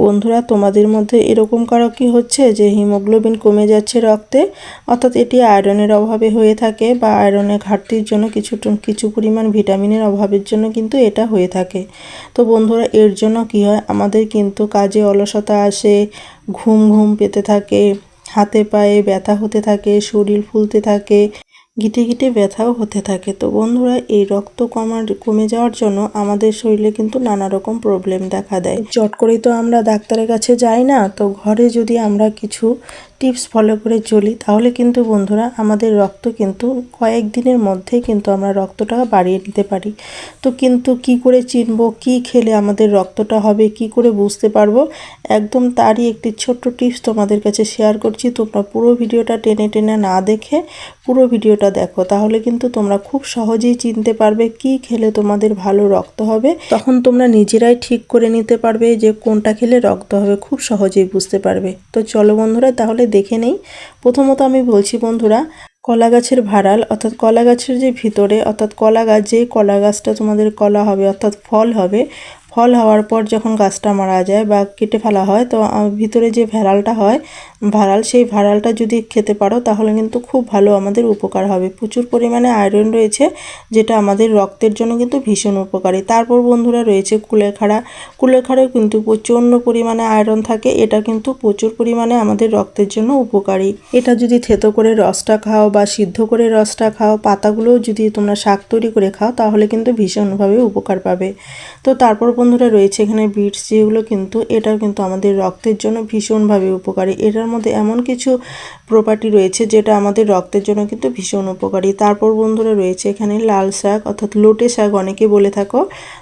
বন্ধুরা, তোমাদের মধ্যে এরকম কারও কি হচ্ছে যে হিমোগ্লোবিন কমে যাচ্ছে রক্তে? অর্থাৎ এটি আয়রনের অভাবে হয়ে থাকে বা আয়রনের ঘাটতির জন্য কিছু কিছু পরিমাণ ভিটামিনের অভাবের জন্য কিন্তু এটা হয়ে থাকে। তো বন্ধুরা, এর জন্য কি হয়? আমাদের কিন্তু কাজে অলসতা আসে, ঘুম ঘুম পেতে থাকে, হাতে পায়ে ব্যথা হতে থাকে, শরীর ফুলতে থাকে গিটে গিটে ব্যথাও হতে থাকে। তো বন্ধুরা, এই রক্ত কমার কমে যাওয়ার জন্য আমাদের শরীরে কিন্তু নানা রকম প্রবলেম দেখা দেয়। চট করেই তো আমরা ডাক্তারের কাছে যাই না, তো ঘরে যদি আমরা কিছু টিপস ফলো করে চলি, তাহলে কিন্তু বন্ধুরা আমাদের রক্ত কিন্তু কয়েক দিনের মধ্যেই কিন্তু আমরা রক্তটা বাড়িয়ে নিতে পারি। তো কিন্তু কি করে চিনব, কি খেলে আমাদের রক্তটা হবে, কি করে বুঝতে পারব? একদম তারই একটি ছোট্ট টিপস তোমাদের কাছে শেয়ার করছি। তোমরা পুরো ভিডিওটা টেনে টেনে না দেখে পুরো ভিডিওটা দেখো, তাহলে কিন্তু তোমরা খুব সহজেই চিনতে পারবে কি খেলে তোমাদের ভালো রক্ত হবে। তখন তোমরা নিজেরাই ঠিক করে নিতে পারবে যে কোনটা খেলে রক্ত হবে, খুব সহজেই বুঝতে পারবে। তো চলো বন্ধুরা, তাহলে দেখে নেই। প্রথমত আমি বলছি বন্ধুরা, কলা গাছের ভাড়াল, অর্থাৎ কলা গাছের যে ভিতরে, অর্থাৎ কলা গাছ, যে কলা গাছটা তোমাদের কলা হবে, অর্থাৎ ফল হবে ফল হওয়ার পর যখন গাছটা মারা যায় বা কেটে ফেলা হয়, তো ভিতরে যে ভেড়ালটা হয়, ভাড়াল, সেই ভাড়ালটা যদি খেতে পারো, তাহলে কিন্তু খুব ভালো আমাদের উপকার হবে। প্রচুর পরিমাণে আয়রন রয়েছে, যেটা আমাদের রক্তের জন্য কিন্তু ভীষণ উপকারী। তারপর বন্ধুরা রয়েছে কুলেখাড়া। কুলেখাড়াও কিন্তু প্রচণ্ড পরিমাণে আয়রন থাকে, এটা কিন্তু প্রচুর পরিমাণে আমাদের রক্তের জন্য উপকারী। এটা যদি থেতো করে রসটা খাও বা সিদ্ধ করে রসটা খাও, পাতাগুলোও যদি তোমরা শাক তৈরি করে খাও, তাহলে কিন্তু ভীষণভাবে উপকার পাবে। তো তারপর বন্ধুরা রয়েছে এখানে বিটস যেগুলো কিন্তু এটাও কিন্তু আমাদের রক্তের জন্য ভীষণভাবে উপকারী। এটার মধ্যে এমন কিছু প্রপার্টি রয়েছে যেটা আমাদের রক্তের জন্য কিন্তু ভীষণ উপকারী। তারপর বন্ধুরা রয়েছে এখানে লাল শাক অর্থাৎ লোটে শাক অনেকে বলে থাকো।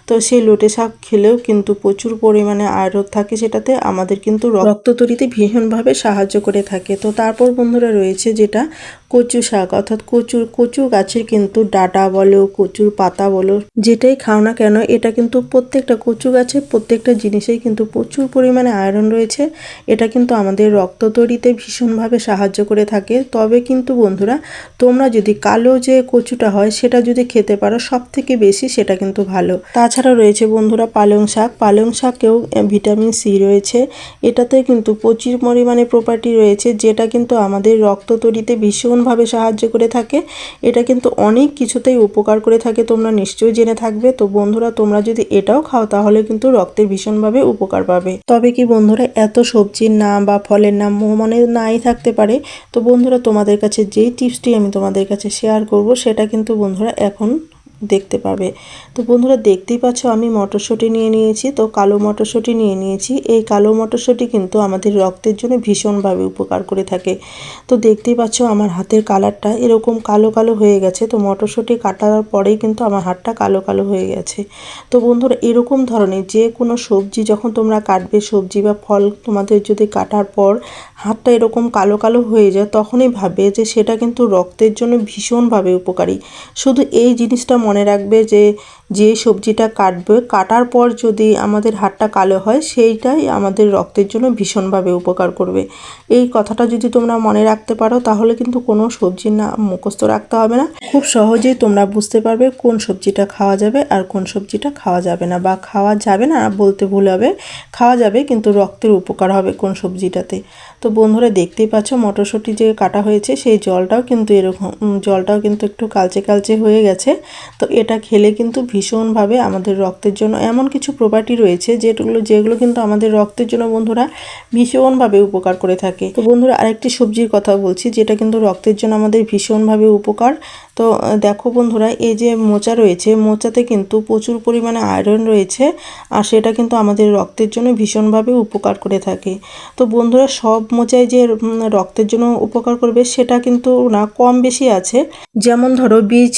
তো সেই লোটে শাক খেলেও কিন্তু প্রচুর পরিমাণে আয়রন থাকে, সেটাতে আমাদের কিন্তু রক্ত তৈরিতে ভীষণভাবে সাহায্য করে থাকে। তো তারপর বন্ধুরা রয়েছে যেটা কচু শাক, অর্থাৎ কচুর কচু গাছের কিন্তু ডাটা বলো, কচুর পাতা বলো, যেটাই খাও না কেন, এটা কিন্তু প্রত্যেকটা কচু গাছের প্রত্যেকটা জিনিসেই কিন্তু প্রচুর পরিমাণে আয়রন রয়েছে। এটা কিন্তু আমাদের রক্ত তৈরিতে ভীষণভাবে সাহায্য করে থাকে। তবে কিন্তু বন্ধুরা, তোমরা যদি কালো যে কচুটা হয়, সেটা যদি খেতে পারো সব থেকে বেশি সেটা কিন্তু ভালো। তাছাড়া রয়েছে বন্ধুরা পালং শাক। পালং শাকেও ভিটামিন সি রয়েছে। এটাতে কিন্তু প্রচুর পরিমাণে প্রপার্টি রয়েছে, যেটা কিন্তু আমাদের রক্ত তৈরিতে ভীষণভাবে সাহায্য করে থাকে। এটা কিন্তু অনেক কিছুতেই উপকার করে থাকে, তোমরা নিশ্চয়ই জেনে থাকবে। তো বন্ধুরা, তোমরা যদি এটাও খাও, তাহলে কিন্তু রক্তে ভীষণভাবে উপকার পাবে। তবে কি বন্ধুরা, এত সবজির নাম বা ফলের নাম মনে নাই থাকতে পারে। তো বন্ধুরা, তোমাদের কাছে যেই টিপসটি আমি তোমাদের কাছে শেয়ার করব, সেটা কিন্তু বন্ধুরা এখন দেখতে পাবে। তো বন্ধুরা দেখতেই পাচ্ছ, আমি মটরশুঁটি নিয়ে নিয়েছি, তো কালো মটরশুঁটি নিয়ে নিয়েছি। এই কালো মটরশুঁটি কিন্তু আমাদের রক্তের জন্য ভীষণভাবে উপকার করে থাকে। তো দেখতেই পাচ্ছ, আমার হাতের কালারটা এরকম কালো কালো হয়ে গেছে। তো মটরশুঁটি কাটার পরেই কিন্তু আমার হাতটা কালো কালো হয়ে গেছে। তো বন্ধুরা, এরকম ধরনের যে কোনো সবজি, যখন তোমরা কাটবে সবজি বা ফল তোমাদের যদি কাটার পর হাতটা এরকম কালো কালো হয়ে যায়, তখনই ভাবে যে সেটা কিন্তু রক্তের জন্য ভীষণভাবে উপকারী। শুধু এই জিনিসটা মনে রাখবে যে যে সবজিটা কাটবে, কাটার পর যদি আমাদের হাতটা কালো হয়, সেইটাই আমাদের রক্তের জন্য ভীষণভাবে উপকার করবে। এই কথাটা যদি তোমরা মনে রাখতে পারো, তাহলে কিন্তু কোনো সবজির না মুখস্থ রাখতে হবে না। খুব সহজেই তোমরা বুঝতে পারবে কোন সবজিটা খাওয়া যাবে আর কোন সবজিটা খাওয়া যাবে না বা খাওয়া যাবে না বলতে ভুল হবে, খাওয়া যাবে কিন্তু রক্তের উপকার হবে কোন সবজিটাতে। তো বন্ধুরা দেখতেই পাচ্ছ মটরশুঁটি যে কাটা হয়েছে, সেই জলটাও কিন্তু এরকম জলটাও কিন্তু একটু কালচে কালচে হয়ে গেছে। তো এটা খেলে কিন্তু ভীষণভাবে আমাদের রক্তের জন্য এমন কিছু প্রপার্টি রয়েছে যেগুলো যেগুলো কিন্তু আমাদের রক্তের জন্য বন্ধুরা ভীষণভাবে উপকার করে থাকে। তো বন্ধুরা আরেকটি সবজির কথা বলছি, যেটা কিন্তু রক্তের জন্য আমাদের ভীষণভাবে উপকার। তো দেখো বন্ধুরা, এই যে মোচা রয়েছে, মোচাতে কিন্তু প্রচুর পরিমাণে আয়রন রয়েছে, আর সেটা কিন্তু আমাদের রক্তের জন্য ভীষণভাবে উপকার করে থাকে। তো বন্ধুরা, সব মোচায় যে রক্তের জন্য উপকার করবে, সেটা কিন্তু না, কম বেশি আছে। যেমন ধরো, বীজ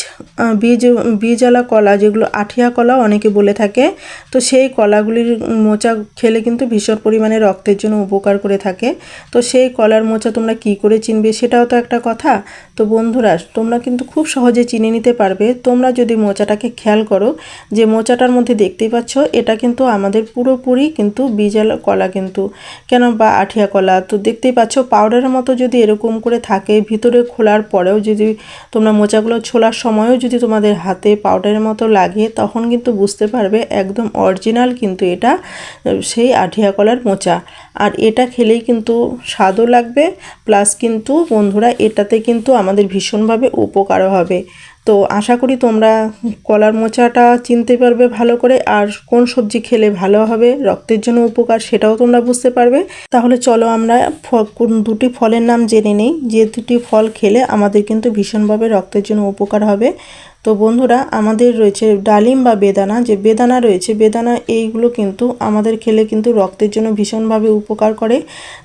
বীজ, বীজওয়ালা কলা, যেগুলো আঠিয়া কলা অনেকে বলে থাকে, তো সেই কলাগুলির মোচা খেলে কিন্তু ভীষণ পরিমাণে রক্তের জন্য উপকার করে থাকে। তো সেই কলার মোচা তোমরা কি করে চিনবে, সেটাও তো একটা কথা। তো বন্ধুরা, তোমরা কিন্তু খুব সহজে চিনে নিতে পারবে। তোমরা যদি মোচাটাকে খেয়াল করো, যে মোচাটার মধ্যে দেখতেই পাচ্ছ, এটা কিন্তু আমাদের পুরোপুরি কিন্তু বিজাল কলা কিন্তু। কেন বা আঠিয়া কলা? তো দেখতেই পাচ্ছ পাউডারের মতো যদি এরকম করে থাকে, ভিতরে খোলার পরেও যদি তোমরা মোচাগুলো ছোলার সময়ও যদি তোমাদের হাতে পাউডারের মতো লাগে, তখন কিন্তু বুঝতে পারবে একদম অরিজিনাল কিন্তু এটা, সেই আঠিয়া কলার মোচা। আর এটা খেলেই কিন্তু স্বাদও লাগবে প্লাস কিন্তু বন্ধুরা, এটাতে কিন্তু আমাদের ভীষণভাবে উপকারও হবে। তো আশা করি তোমরা কলার মোচাটা চিনতে পারবে ভালো করে, আর কোন সবজি খেলে ভালো হবে, রক্তের জন্য উপকার সেটাও তোমরা বুঝতে পারবে। তাহলে চলো আমরা দুটি ফলের নাম জেনে নেই। যে দুটি ফল খেলে আমাদের কিন্তু ভীষণভাবে রক্তের জন্য উপকার হবে। তো বন্ধুরা, আমাদের রয়েছে ডালিম বা বেদানা। যে বেদানা রয়েছে, বেদানা এইগুলো কিন্তু আমাদের খেলে কিন্তু রক্তের জন্য ভীষণভাবে উপকার করে।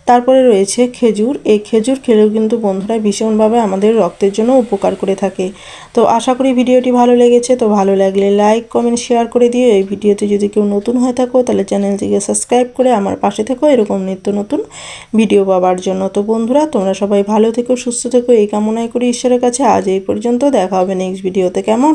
তারপরে রয়েছে খেজুর। এই খেজুর খেলেও কিন্তু বন্ধুরা ভীষণভাবে আমাদের রক্তের জন্য উপকার করে থাকে। তো আশা করি ভিডিওটি ভালো লেগেছে, তো ভালো লাগলে লাইক কমেন্ট শেয়ার করে দিও। এই ভিডিওতে যদি কেউ নতুন হয়ে থাকো, তাহলে চ্যানেলটিকে সাবস্ক্রাইব করে আমার পাশে থেকো। এরকম নিত্য নতুন ভিডিও পাওয়ার জন্য। তো বন্ধুরা, তোমরা সবাই ভালো থেকো, সুস্থ থেকো। এই কামনাই করি ঈশ্বরের কাছে। আজ এই পর্যন্ত দেখা হবে নেক্সট ভিডিওতে কেমন?